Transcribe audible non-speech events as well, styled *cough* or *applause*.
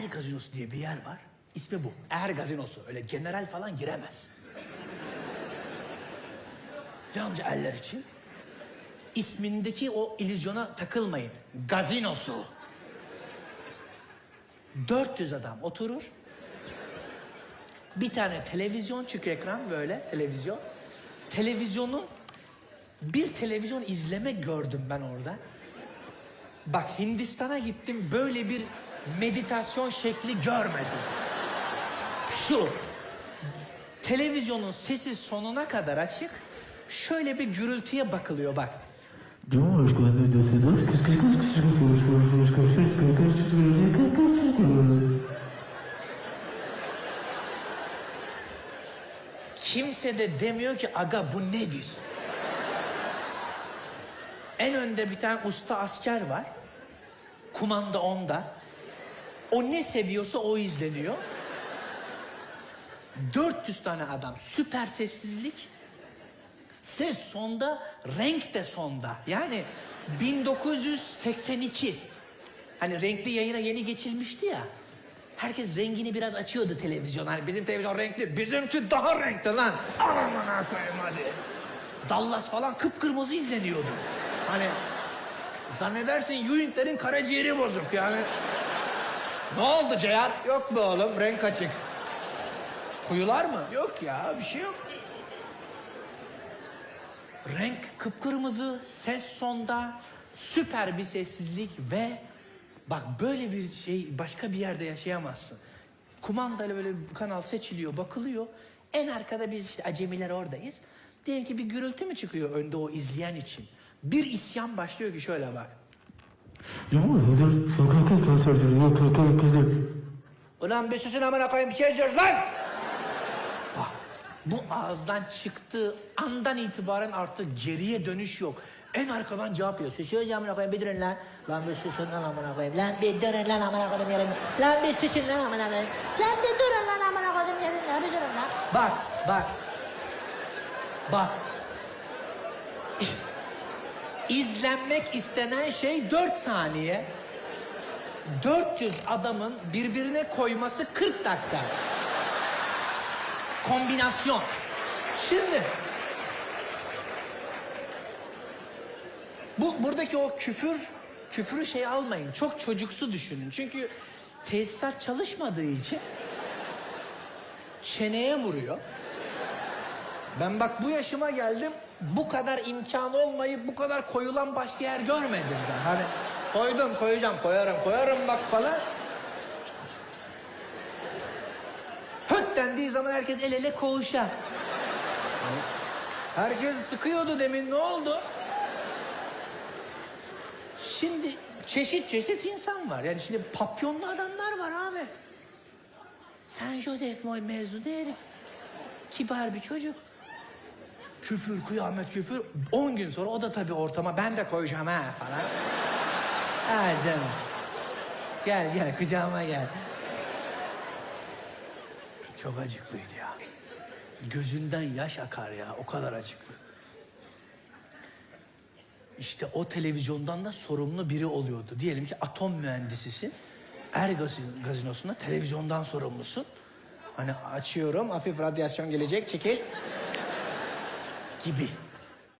Er Gazinosu diye bir yer var. İsmi bu. Er Gazinosu. Öyle general falan giremez. Yalnızca erler için. İsmindeki o illüzyona takılmayın. Gazinosu. 400 adam oturur. Bir tane televizyon çıkıyor ekran böyle televizyon. Televizyonun bir televizyon izleme gördüm ben orada. Bak Hindistan'a gittim böyle bir meditasyon şekli görmedim. Şu televizyonun sesi sonuna kadar açık. Şöyle bir gürültüye bakılıyor bak. Kimse de demiyor ki aga bu nedir? En önde bir tane usta asker var. Kumanda onda. O ne seviyorsa o izleniyor. 400 tane adam. Süper sessizlik. Ses sonda, renk de sonda. Yani 1982. Hani renkli yayına yeni geçilmişti ya. Herkes rengini biraz açıyordu televizyon. Hani bizim televizyon renkli, bizimki daha renkli lan. Aman koyayım hadi. Dallas falan kıpkırmızı izleniyordu. Hani zannedersin Ewing'lerin karaciğeri bozuk yani. Ne oldu Ceyar? Yok be oğlum renk açık. Kuyular mı? Yok ya bir şey yok. Renk kıpkırmızı, ses sonda, süper bir sessizlik ve bak böyle bir şey başka bir yerde yaşayamazsın. Kumandayla böyle bir kanal seçiliyor, bakılıyor. En arkada biz işte acemiler oradayız. Diyelim ki bir gürültü mü çıkıyor önde o izleyen için? Bir isyan başlıyor ki şöyle bak. Ulan bir susun amına koyayım bir şey izliyoruz lan! Bak bu ağızdan çıktığı andan itibaren artık geriye dönüş yok. En arkadan cevap geliyor. Susuyoruz amına koyayım bir durun lan. Lan bir susun lan amına koyayım. Lan bir durun lan amına koyayım yerine. Lan bir susun lan amına koyayım. Lan bir durun lan amına koyayım yerine. Bir durun lan. Bak bak. Bak. İzlenmek istenen şey 4 saniye. 400 adamın birbirine koyması 40 dakika. Kombinasyon. Şimdi bu buradaki o küfür küfürü şey almayın. Çok çocuksu düşünün. Çünkü tesisat çalışmadığı için çeneye vuruyor. Ben bak bu yaşıma geldim. Bu kadar imkan olmayıp bu kadar koyulan başka yer görmedim zaten. Hani koydum koyacağım koyarım koyarım bak falan. Höt dendiği zaman herkes el ele koğuşa. Herkes sıkıyordu demin ne oldu? Şimdi çeşit çeşit insan var. Yani şimdi papyonlu adamlar var abi. Sen Joseph Moy mezunu herif. Kibar bir çocuk. Küfür, kıyamet küfür. 10 gün sonra o da tabii ortama ben de koyacağım ha falan. *laughs* ha canım. Gel gel kucağıma gel. Çok acıklıydı ya. Gözünden yaş akar ya o kadar acıklı. İşte o televizyondan da sorumlu biri oluyordu. Diyelim ki atom mühendisisin. Er gazin- gazinosunda televizyondan sorumlusun. Hani açıyorum hafif radyasyon gelecek çekil. Gibi.